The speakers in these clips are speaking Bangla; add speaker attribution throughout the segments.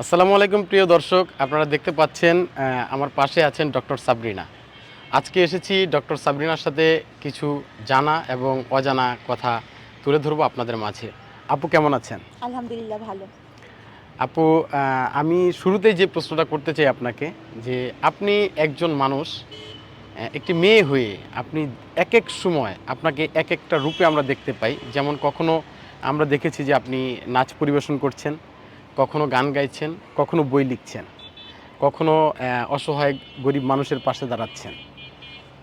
Speaker 1: আসসালামু আলাইকুম প্রিয় দর্শক। আপনারা দেখতে পাচ্ছেন আমার পাশে আছেন ডক্টর সাবরিনা। আজকে এসেছি ডক্টর সাবরিনার সাথে কিছু জানা এবং অজানা কথা তুলে ধরবো আপনাদের মাঝে। আপু কেমন আছেন?
Speaker 2: আলহামদুলিল্লাহ ভালো।
Speaker 1: আপু আমি শুরুতেই যে প্রশ্নটা করতে চাই আপনাকে যে আপনি একজন মানুষ একটি মেয়ে হয়ে আপনি এক এক সময় আপনাকে এক একটা রূপে আমরা দেখতে পাই। যেমন কখনো আমরা দেখেছি যে আপনি নাচ পরিবেশন করছেন কখনো গান গাইছেন কখনো বই লিখছেন কখনো অসহায় গরিব মানুষের পাশে দাঁড়াচ্ছেন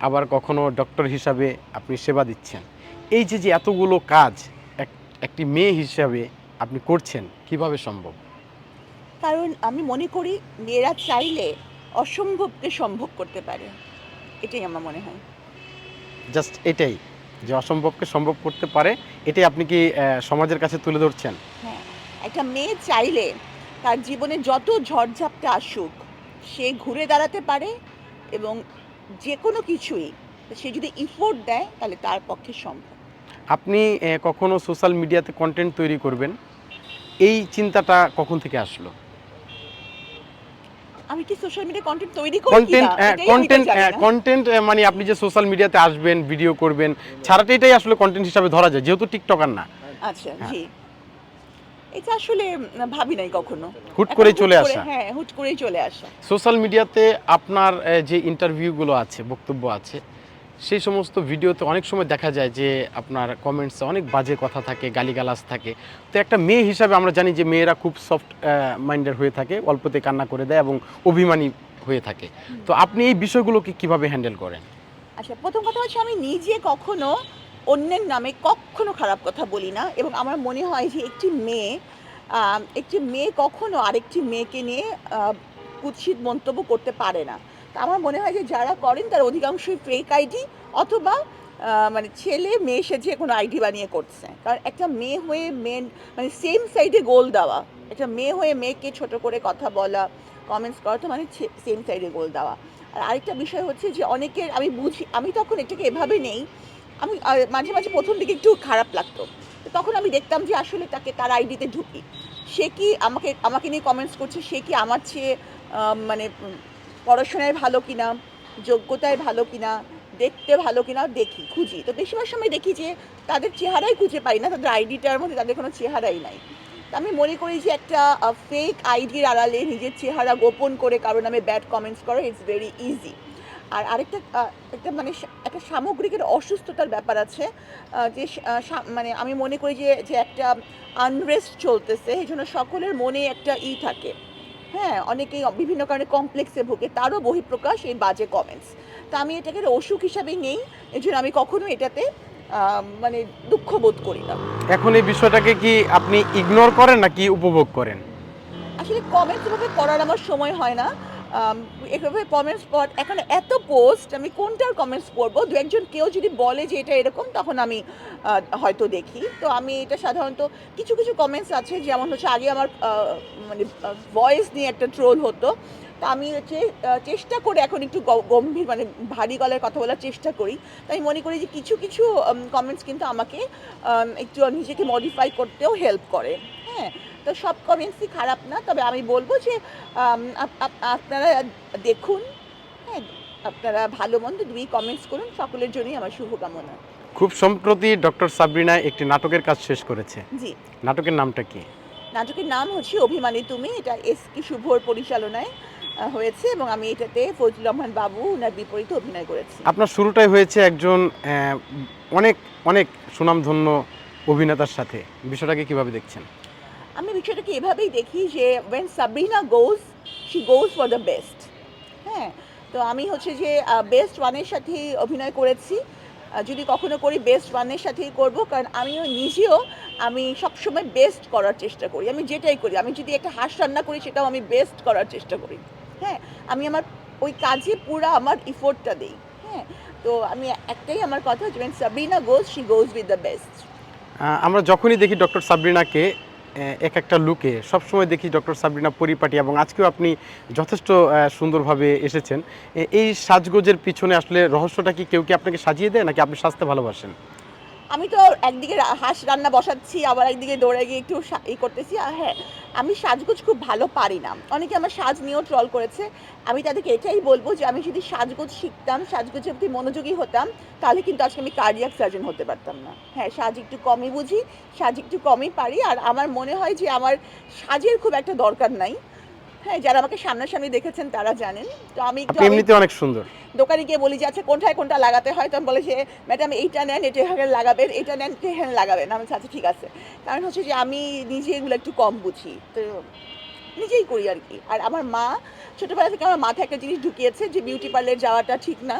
Speaker 1: আবার কখনো ডক্টর হিসাবে আপনি সেবা দিচ্ছেন। এই যে যে এতগুলো কাজ এক একটি মেয়ে হিসাবে আপনি করছেন কীভাবে সম্ভব?
Speaker 2: কারণ আমি মনে করি মেয়েরা চাইলে অসম্ভবকে সম্ভব করতে পারে। এটাই আমার মনে হয়।
Speaker 1: জাস্ট এটাই যে অসম্ভবকে সম্ভব করতে পারে এটাই আপনি কি সমাজের কাছে তুলে ধরছেন?
Speaker 2: হ্যাঁ। একটা মেয়ে চাইলে তার জীবনে যত ঝড়ঝাপটা আসুক সে ঘুরে দাঁড়াতে পারে এবং যে কোনো কিছুই সে যদি ইফোর্ট দেয় তাহলে তার পক্ষে সম্ভব।
Speaker 1: আপনি কখনো সোশ্যাল মিডিয়াতে কন্টেন্ট তৈরি করবেন? এই চিন্তাটা কখন থেকে আসলো?
Speaker 2: আমি কি সোশ্যাল মিডিয়া কন্টেন্ট তৈরি করি
Speaker 1: কন্টেন্ট কন্টেন্ট কন্টেন্ট মানে আপনি যে সোশ্যাল মিডিয়াতে আসবেন ভিডিও করবেন ছাড়াটা এটাই আসলে কন্টেন্ট হিসাবে ধরা যায় যেহেতু টিকটকার না।
Speaker 2: আচ্ছা
Speaker 1: হ্যাঁ।
Speaker 2: জি। এটা আসলে ভাবি নাই কখনো।
Speaker 1: হুট করেই চলে আসা।
Speaker 2: হ্যাঁ হুট করেই চলে আসা।
Speaker 1: সোশ্যাল মিডিয়াতে আপনার যে ইন্টারভিউগুলো আছে বক্তব্য আছে সেই সমস্ত ভিডিওতে অনেক সময় দেখা যায় যে আপনার কমেন্টসে অনেক বাজে কথা থাকে গালিগালাজ থাকে। তো একটা মেয়ে হিসাবে আমরা জানি যে মেয়েরা খুব সফট মাইন্ডের হয়ে থাকে অল্পতে কান্না করে দেয় এবং অভিমানী হয়ে থাকে। তো আপনি এই বিষয়গুলোকে কীভাবে হ্যান্ডেল করেন?
Speaker 2: আচ্ছা প্রথম কথা হচ্ছে আমি নিজে কখনো অন্যের নামে কখনো খারাপ কথা বলি না এবং আমার মনে হয় যে একটি মেয়ে একটি মেয়ে কখনো আরেকটি মেয়েকে নিয়ে কুৎসিত মন্তব্য করতে পারে না। তা আমার মনে হয় যে যারা করেন তার অধিকাংশই ফেক আইডি অথবা মানে ছেলে মেয়ে সেজে কোনো আইডি বানিয়ে করছে। কারণ একটা মেয়ে হয়ে মেন মানে সেম সাইডে গোল দেওয়া। একটা মেয়ে হয়ে মেয়েকে ছোট করে কথা বলা কমেন্টস করা তো মানে সেম সাইডে গোল দেওয়া। আর আরেকটা বিষয় হচ্ছে যে অনেকের, আমি বুঝি, আমি তখন এটাকে এভাবে নেই আমি মাঝে মাঝে প্রথম দিকে একটু খারাপ লাগতো। তখন আমি দেখতাম যে আসলে তাকে তার আইডিতে ঢুকি। সে কি আমাকে আমাকে নিয়ে কমেন্টস করছে, সে কি আমার চেয়ে মানে পড়াশোনায় ভালো কিনা, যোগ্যতায় ভালো কিনা, দেখতে ভালো কিনা দেখি, খুঁজি। তো বেশিরভাগ সময় দেখি যে তাদের চেহারাই খুঁজে পাই না, তাদের আইডিটার মধ্যে তাদের কোনো চেহারাই নাই। তো আমি মনে করি যে একটা ফেক আইডির আড়ালে নিজের চেহারা গোপন করে কারও নামে ব্যাড কমেন্টস করা ইটস ভেরি ইজি আর আরেকটা একটা মানে একটা সামগ্রিকের অসুস্থতার ব্যাপার আছে যে মানে আমি মনে করি যে যে একটা আনরেস্ট চলতেছে এই জন্য সকলের মনে একটা ই থাকে। হ্যাঁ অনেকেই বিভিন্ন কারণে কমপ্লেক্সে ভোগে তারও বহিঃপ্রকাশ এই বাজে কমেন্টস তা আমি এটাকে অসুখ হিসাবেই নেই এই জন্য আমি কখনো এটাতে মানে দুঃখ বোধ করি না।
Speaker 1: এখন এই বিষয়টাকে কি আপনি ইগনোর করেন নাকি উপভোগ করেন?
Speaker 2: আসলে কমেন্টস করার আমার সময় হয় না। এভাবে কমেন্টস পর, এখন এত পোস্ট আমি কোনটার কমেন্টস করব দু একজন কেউ যদি বলে যে এটা এরকম, তখন আমি হয়তো দেখি। তো আমি এটা সাধারণত কিছু কিছু কমেন্টস আছে, যেমন হচ্ছে আগে আমার মানে ভয়েস নিয়ে একটা ট্রোল হতো। তা আমি হচ্ছে চেষ্টা করে এখন একটু গম্ভীর মানে ভারী গলায় কথা বলার চেষ্টা করি। তাই মনে করি যে কিছু কিছু কমেন্টস কিন্তু আমাকে একটু নিজেকে মডিফাই করতেও হেল্প করে। হ্যাঁ? তো সব কমেন্টসই খারাপ না তবে আমি বলব যে আপনারা দেখুন হ্যাঁ আপনারা ভালো মন্দ দুই কমেন্টস করুন সকলের জন্যই আমার শুভকামনা।
Speaker 1: খুব সম্প্রতি ডক্টর সাবরিনা একটি নাটকের কাজ শেষ করেছে।
Speaker 2: জি।
Speaker 1: নাটকের নামটা কি?
Speaker 2: নাটকের নাম হচ্ছে অভিমানী তুমি এটা এস কি শুভর পরিচালনায় হয়েছে এবং আমি এটাতে ফজলুর রহমান বাবু ওনার বিপরীতে অভিনয় করেছি।
Speaker 1: আপনার শুরুটাই হয়েছে একজন অনেক অনেক সুনামধন্য অভিনেতার সাথে। বিষয়টাকে কীভাবে দেখছেন?
Speaker 2: আমি বিষয়টাকে এভাবেই দেখি যে when Sabrina goes she goes for the best হ্যাঁ তো আমি হচ্ছে যে বেস্ট ওয়ানের সাথেই অভিনয় করেছি। যদি কখনো করি বেস্ট ওয়ানের সাথেই করব। কারণ আমিও নিজেও আমি সবসময় বেস্ট করার চেষ্টা করি। আমি যেটাই করি, আমি যদি একটা হাঁস রান্না করি, সেটাও আমি বেস্ট করার চেষ্টা করি। হ্যাঁ আমি আমার ওই কাজে পুরো আমার ইফোর্টটা দিই। হ্যাঁ তো আমি একটাই আমার কথা যে Sabrina goes she goes with the best
Speaker 1: আমরা যখনই দেখি ডক্টর সাবরিনাকে এক একটা লুকে সবসময় দেখি ডক্টর সাবরিনা পরিপাটি এবং আজকেও আপনি যথেষ্ট সুন্দরভাবে এসেছেন। এই সাজগোজের পিছনে আসলে রহস্যটা কি কেউ কি আপনাকে সাজিয়ে দেয় নাকি আপনি সাজতে ভালোবাসেন?
Speaker 2: আমি তো একদিকে হাঁস রান্না বসাচ্ছি, আবার একদিকে দৌড়ে গিয়ে একটু ই করতেছি। আর হ্যাঁ আমি সাজগোজ খুব ভালো পারি না। অনেকে আমার সাজ নিয়েও ট্রল করেছে। আমি তাদেরকে এটাই বলব যে, আমি যদি সাজগোজ শিখতাম সাজগোজের প্রতি মনোযোগী হতাম, তাহলে কিন্তু আজকে আমি কার্ডিয়াক সার্জন হতে পারতাম না। হ্যাঁ সাজ একটু কমই বুঝি, সাজ একটু কমই পারি। আর আমার মনে হয় যে, আমার সাজের খুব একটা দরকার নাই। হ্যাঁ যারা আমাকে সামনাসামনি দেখেছেন তারা জানেন। তো আমি একটু
Speaker 1: এমনিতে অনেক সুন্দর।
Speaker 2: দোকানে গিয়ে বলি যে আচ্ছা কোনটায় কোনটা লাগাতে হয়? তখন বলে যে ম্যাডাম এইটা নেন এটা এখানে লাগাবেন এইটা নেন এটা এখানে লাগাবেন? আমি আচ্ছা ঠিক আছে। কারণ হচ্ছে যে আমি নিজে এগুলো একটু কম বুঝি। তো নিজেই করি আর কি। আর আমার মা ছোটোবেলা থেকে আমার মাথায় একটা জিনিস ঢুকিয়েছে যে বিউটি পার্লার যাওয়াটা ঠিক না।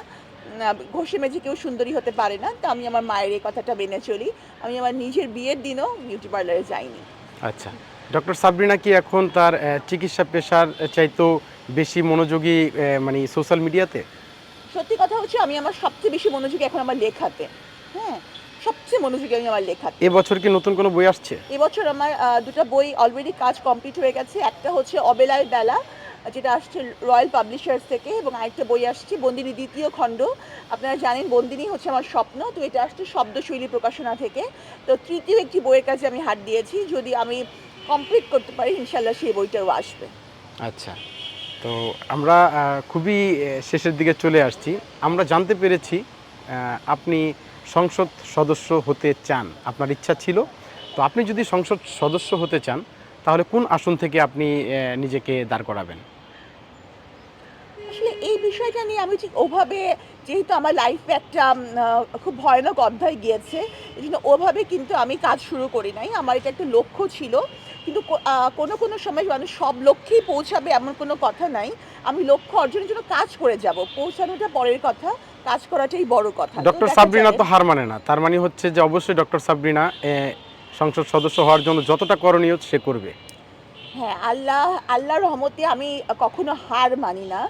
Speaker 2: ঘষে মেঝে কেউ সুন্দরী হতে পারে না। তো আমি আমার মায়ের এই কথাটা মেনে চলি। আমি আমার নিজের বিয়ের দিনও বিউটি পার্লারে যাইনি।
Speaker 1: আচ্ছা। ডক্টর সাবরিনা কি এখন তার চিকিৎসা পেশার চাইতেও বেশি মনোযোগী মানে সোশ্যাল মিডিয়াতে?
Speaker 2: সত্যি কথা হচ্ছে আমি আমার সবচেয়ে বেশি মনোযোগী এখন আমার লেখাতে। হ্যাঁ সবচেয়ে মনোযোগী আমি আমার লেখাতে।
Speaker 1: এবছর কি নতুন কোনো বই আসছে?
Speaker 2: এবছর আমার দুটো বই অলরেডি কাজ কমপ্লিট হয়ে গেছে। একটা হচ্ছে অবেলায় বেলা যেটা আসছে রয়্যাল পাবলিশার্স থেকে এবং আরেকটা বই আসছে বন্দিনী দ্বিতীয় খণ্ড। আপনারা জানেন বন্দিনী হচ্ছে আমার স্বপ্ন তো এটা আসছে শব্দশৈলী প্রকাশনা থেকে। তো তৃতীয় একটি বইয়ের কাছে আমি হাত দিয়েছি। যদি আমি কমপ্লিট করতে পারি ইনশাল্লাহ সেই বইটাও আসবে।
Speaker 1: আচ্ছা তো আমরা খুবই শেষের দিকে চলে আসছি। আমরা জানতে পেরেছি আপনি সংসদ সদস্য হতে চান আপনার ইচ্ছা ছিল। তো আপনি যদি সংসদ সদস্য হতে চান তাহলে কোন আসন থেকে আপনি নিজেকে দাঁড় করাবেন?
Speaker 2: আসলে এই বিষয়টা নিয়ে আমি ঠিক ওভাবে যেহেতু আমার লাইফ একটা খুব ভয়ানক অধ্যায় গিয়েছে এই জন্য ওভাবে কিন্তু আমি কাজ শুরু করি নাই। আমার এটা একটা লক্ষ্য ছিল কিন্তু কোনো কোনো সময় মানুষ সব লক্ষ্যেই পৌঁছাবে এমন কোনো কথা নাই। আমি লক্ষ্য অর্জনের জন্য কাজ করে যাব। পৌঁছানোটা পরের কথা কাজ করাটাই বড় কথা।
Speaker 1: ডক্টর সাবরিনা তো হার মানে না। তার মানে হচ্ছে যে অবশ্যই ডক্টর সাবরিনা সংসদ সদস্য হওয়ার জন্য যতটা করণীয় সে করবে।
Speaker 2: হ্যাঁ আল্লাহ আল্লাহর রহমতে আমি কখনো হার মানি না।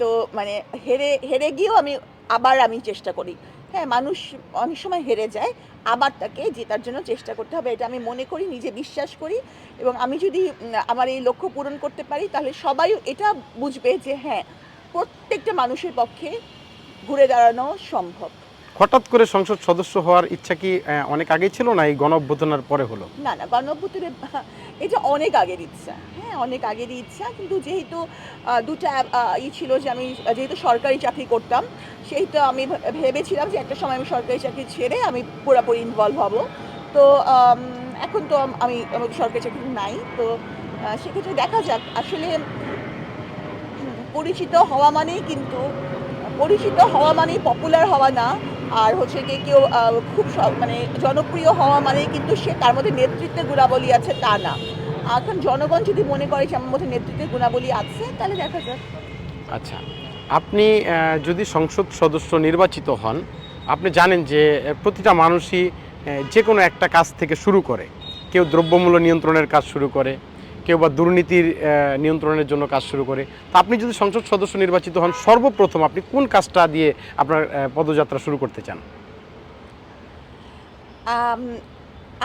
Speaker 2: তো মানে হেরে হেরে গিয়েও আমি আবার আমি চেষ্টা করি। হ্যাঁ মানুষ অনেক সময় হেরে যায়। আবার তাকে জেতার জন্য চেষ্টা করতে হবে, এটা আমি মনে করি, নিজে বিশ্বাস করি। এবং আমি যদি আমার এই লক্ষ্য পূরণ করতে পারি, তাহলে সবাই এটা বুঝবে যে হ্যাঁ প্রত্যেকটা মানুষের পক্ষে ঘুরে দাঁড়ানো সম্ভব।
Speaker 1: হঠাৎ করে সংসদ সদস্য হওয়ার ইচ্ছা কি অনেক আগে ছিল না এই গণ অভ্যুত্থানের পরে হলো?
Speaker 2: না না, গণঅভ্যুত্থানে এটা অনেক আগের ইচ্ছা। হ্যাঁ অনেক আগেরই ইচ্ছা, কিন্তু যেহেতু দুটা ই ছিল যে আমি যেহেতু সরকারি চাকরি করতাম, সেহেতু আমি ভেবেছিলাম যে একটা সময় আমি সরকারি চাকরি ছেড়ে আমি পুরোপুরি ইনভলভ হব। তো এখন তো আমি সরকারি চাকরি নাই, তো সেক্ষেত্রে দেখা যাক। আসলে, পরিচিত হওয়া মানেই কিন্তু, পরিচিত হওয়া মানেই পপুলার হওয়া না। আর হচ্ছে কি কেউ খুব মানে জনপ্রিয় হওয়া মানেই কিন্তু সে তার মধ্যে নেতৃত্বের গুণাবলী আছে তা না। এখন জনগণ যদি মনে করে যে আমার মধ্যে নেতৃত্বের গুণাবলী আছে, তাহলে দেখা যাক।
Speaker 1: আচ্ছা আপনি যদি সংসদ সদস্য নির্বাচিত হন, আপনি জানেন যে প্রতিটা মানুষই যে কোনো একটা কাজ থেকে শুরু করে। কেউ দ্রব্যমূল্য নিয়ন্ত্রণের কাজ শুরু করে কেউ বা দুর্নীতির নিয়ন্ত্রণের জন্য কাজ শুরু করে। তো আপনি যদি সংসদ সদস্য নির্বাচিত হন, সর্বপ্রথম আপনি কোন কাজটা দিয়ে আপনার পদযাত্রা শুরু করতে চান?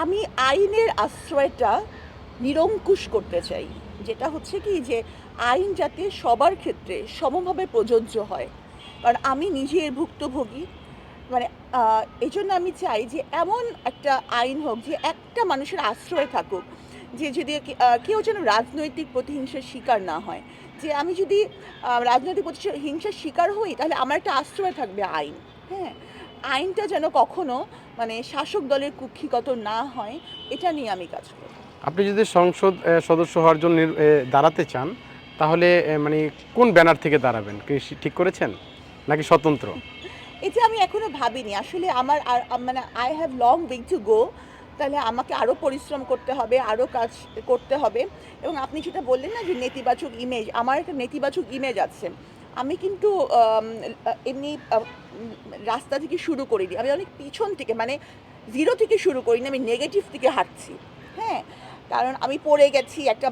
Speaker 2: আমি আইনের আশ্রয়টা নিরঙ্কুশ করতে চাই। যেটা হচ্ছে কি যে, আইন যাতে সবার ক্ষেত্রে সমভাবে প্রযোজ্য হয়। কারণ আমি নিজে এর ভুক্তভোগী। মানে এই জন্য আমি চাই যে, এমন একটা আইন হোক যে একটা মানুষের আশ্রয় থাকুক। যে যদি কেউ যেন রাজনৈতিক প্রতিহিংসার শিকার না হয় যে আমি যদি রাজনৈতিক প্রতিহিংসা- হিংসার শিকার হই তাহলে আমার একটা আশ্রয় থাকবে আইন। হ্যাঁ? আইনটা যেন কখনো মানে শাসক দলের কুক্ষিগত না হয় এটা নিয়ে আমি কাজ করি।
Speaker 1: আপনি যদি সংসদ সদস্য হওয়ার জন্য দাঁড়াতে চান তাহলে মানে কোন ব্যানার থেকে দাঁড়াবেন? ঠিক করেছেন? নাকি স্বতন্ত্র?
Speaker 2: এটা আমি এখনও ভাবিনি। আসলে আমার মানে I have long way to go তাহলে আমাকে আরও পরিশ্রম করতে হবে আরও কাজ করতে হবে। এবং আপনি যেটা বললেন না যে নেতিবাচক ইমেজ আমার একটা নেতিবাচক ইমেজ আছে। আমি কিন্তু এমনি রাস্তা থেকে শুরু করিনি। আমি অনেক পিছন থেকে মানে জিরো থেকে শুরু করিনি, আমি নেগেটিভ থেকে হাঁটছি। হ্যাঁ? কারণ আমি পড়ে গেছি একটা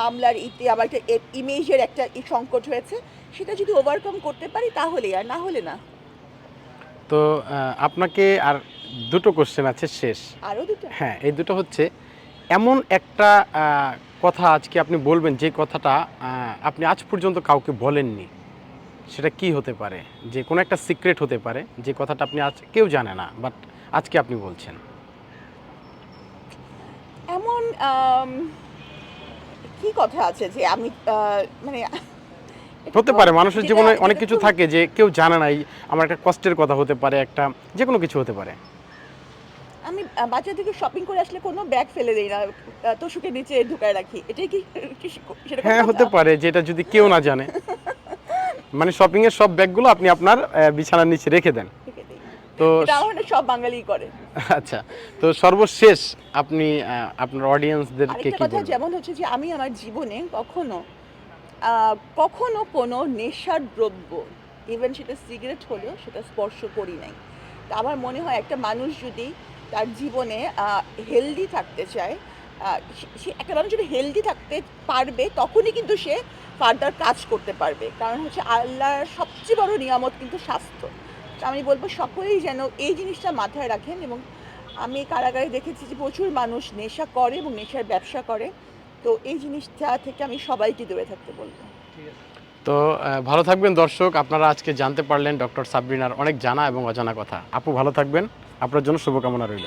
Speaker 2: মামলার ইতে আমার একটা ইমেজের একটা সংকট হয়েছে। সেটা যদি ওভারকাম করতে পারি তাহলেই, আর না হলে না।
Speaker 1: তো আপনাকে আর দুটো কোশ্চেন আছে শেষ।
Speaker 2: আরও দুটো?
Speaker 1: হ্যাঁ এই দুটো হচ্ছে এমন একটা কথা আজকে আপনি বলবেন যে কথাটা আপনি আজ পর্যন্ত কাউকে বলেননি। সেটা কি হতে পারে? যে কোনো একটা সিক্রেট হতে পারে যে কথাটা আপনি আজ কেউ জানে না বাট আজকে আপনি বলছেন।
Speaker 2: এমন কি কথা আছে যে আমি মানে
Speaker 1: হতে পারে মানুষের জীবনে অনেক কিছু থাকে যে কেউ জানে নাই আমার একটা কষ্টের কথা হতে পারে একটা যে কোনো কিছু হতে পারে।
Speaker 2: আমি বাজার থেকে শপিং করে আসলে কোনো ব্যাগ ফেলে দেই না। আহ, তোষকের নিচে ঢুকায় রাখি। এটাই কি
Speaker 1: হ্যাঁ হতে পারে যেটা যদি কেউ না জানে। মানে শপিং এর সব ব্যাগগুলো আপনি আপনার বিছানার নিচে রেখে দেন। তো
Speaker 2: সব বাঙালি করে।
Speaker 1: আচ্ছা তো সর্বশেষ আপনি আপনার অডিয়েন্সদেরকে
Speaker 2: আরেকটা
Speaker 1: কি বলবেন?
Speaker 2: যেমন হচ্ছে যে আমি আমার জীবনে কখনো কখনো কোনো নেশার দ্রব্য ইভেন সেটা সিগারেট হলেও সেটা স্পর্শ করি নাই। তা আমার মনে হয় একটা মানুষ যদি তার জীবনে হেলদি থাকতে চায় সে- একটা মানুষ যদি হেলদি থাকতে পারবে, তখনই কিন্তু সে ফার্দার কাজ করতে পারবে। কারণ হচ্ছে আল্লাহর সবচেয়ে বড় নিয়ামত কিন্তু স্বাস্থ্য। আমি বলব সকলেই যেন এই জিনিসটা মাথায় রাখেন এবং আমি কারাগারে দেখেছি যে প্রচুর মানুষ নেশা করে এবং নেশার ব্যবসা করে। তো এই জিনিসটা থেকে আমি সবাইকে দূরে থাকতে বলব।
Speaker 1: তো ভালো থাকবেন দর্শক। আপনারা আজকে জানতে পারলেন ডক্টর সাবরিনার অনেক জানা এবং অজানা কথা। আপু, ভালো থাকবেন। আপনার জন্য শুভকামনা রইল।